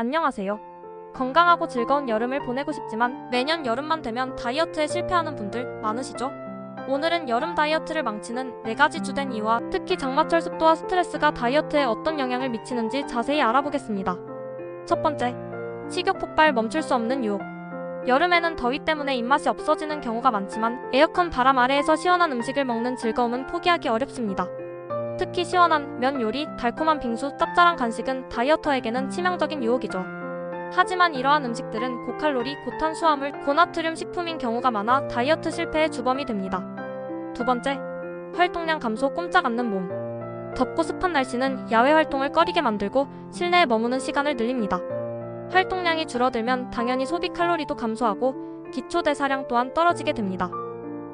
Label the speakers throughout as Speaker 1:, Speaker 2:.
Speaker 1: 안녕하세요. 건강하고 즐거운 여름을 보내고 싶지만 매년 여름만 되면 다이어트에 실패하는 분들 많으시죠? 오늘은 여름 다이어트를 망치는 4가지 주된 이유와 특히 장마철 습도와 스트레스가 다이어트에 어떤 영향을 미치는지 자세히 알아보겠습니다. 첫 번째, 식욕 폭발 멈출 수 없는 유혹. 여름에는 더위 때문에 입맛이 없어지는 경우가 많지만 에어컨 바람 아래에서 시원한 음식을 먹는 즐거움은 포기하기 어렵습니다. 특히 시원한 면 요리, 달콤한 빙수, 짭짤한 간식은 다이어터에게는 치명적인 유혹이죠. 하지만 이러한 음식들은 고칼로리, 고탄수화물, 고나트륨 식품인 경우가 많아 다이어트 실패의 주범이 됩니다. 두 번째, 활동량 감소 꼼짝 않는 몸. 덥고 습한 날씨는 야외 활동을 꺼리게 만들고 실내에 머무는 시간을 늘립니다. 활동량이 줄어들면 당연히 소비 칼로리도 감소하고 기초 대사량 또한 떨어지게 됩니다.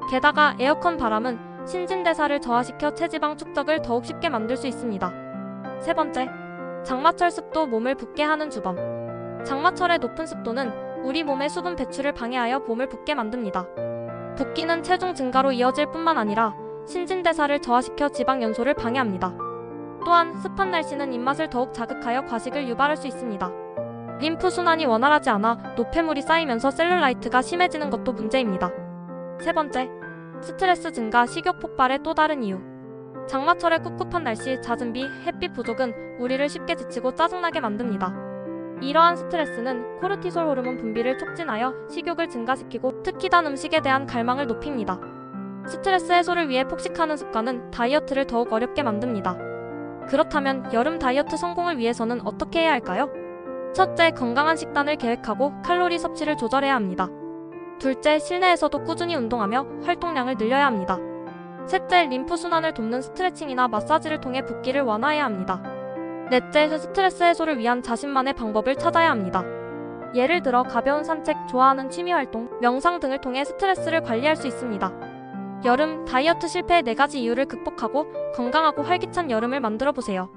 Speaker 1: 게다가 에어컨 바람은 신진대사를 저하시켜 체지방 축적을 더욱 쉽게 만들 수 있습니다. 세 번째, 장마철 습도 몸을 붓게 하는 주범. 장마철의 높은 습도는 우리 몸의 수분 배출을 방해하여 몸을 붓게 만듭니다. 붓기는 체중 증가로 이어질 뿐만 아니라 신진대사를 저하시켜 지방 연소를 방해합니다. 또한 습한 날씨는 입맛을 더욱 자극하여 과식을 유발할 수 있습니다. 림프 순환이 원활하지 않아 노폐물이 쌓이면서 셀룰라이트가 심해지는 것도 문제입니다. 세 번째, 스트레스 증가, 식욕 폭발의 또 다른 이유. 장마철의 꿉꿉한 날씨, 잦은 비, 햇빛 부족은 우리를 쉽게 지치고 짜증나게 만듭니다. 이러한 스트레스는 코르티솔 호르몬 분비를 촉진하여 식욕을 증가시키고 특히 단 음식에 대한 갈망을 높입니다. 스트레스 해소를 위해 폭식하는 습관은 다이어트를 더욱 어렵게 만듭니다. 그렇다면 여름 다이어트 성공을 위해서는 어떻게 해야 할까요? 첫째, 건강한 식단을 계획하고 칼로리 섭취를 조절해야 합니다. 둘째, 실내에서도 꾸준히 운동하며 활동량을 늘려야 합니다. 셋째, 림프 순환을 돕는 스트레칭이나 마사지를 통해 붓기를 완화해야 합니다. 넷째, 스트레스 해소를 위한 자신만의 방법을 찾아야 합니다. 예를 들어 가벼운 산책, 좋아하는 취미 활동, 명상 등을 통해 스트레스를 관리할 수 있습니다. 여름 다이어트 실패의 네 가지 이유를 극복하고 건강하고 활기찬 여름을 만들어 보세요.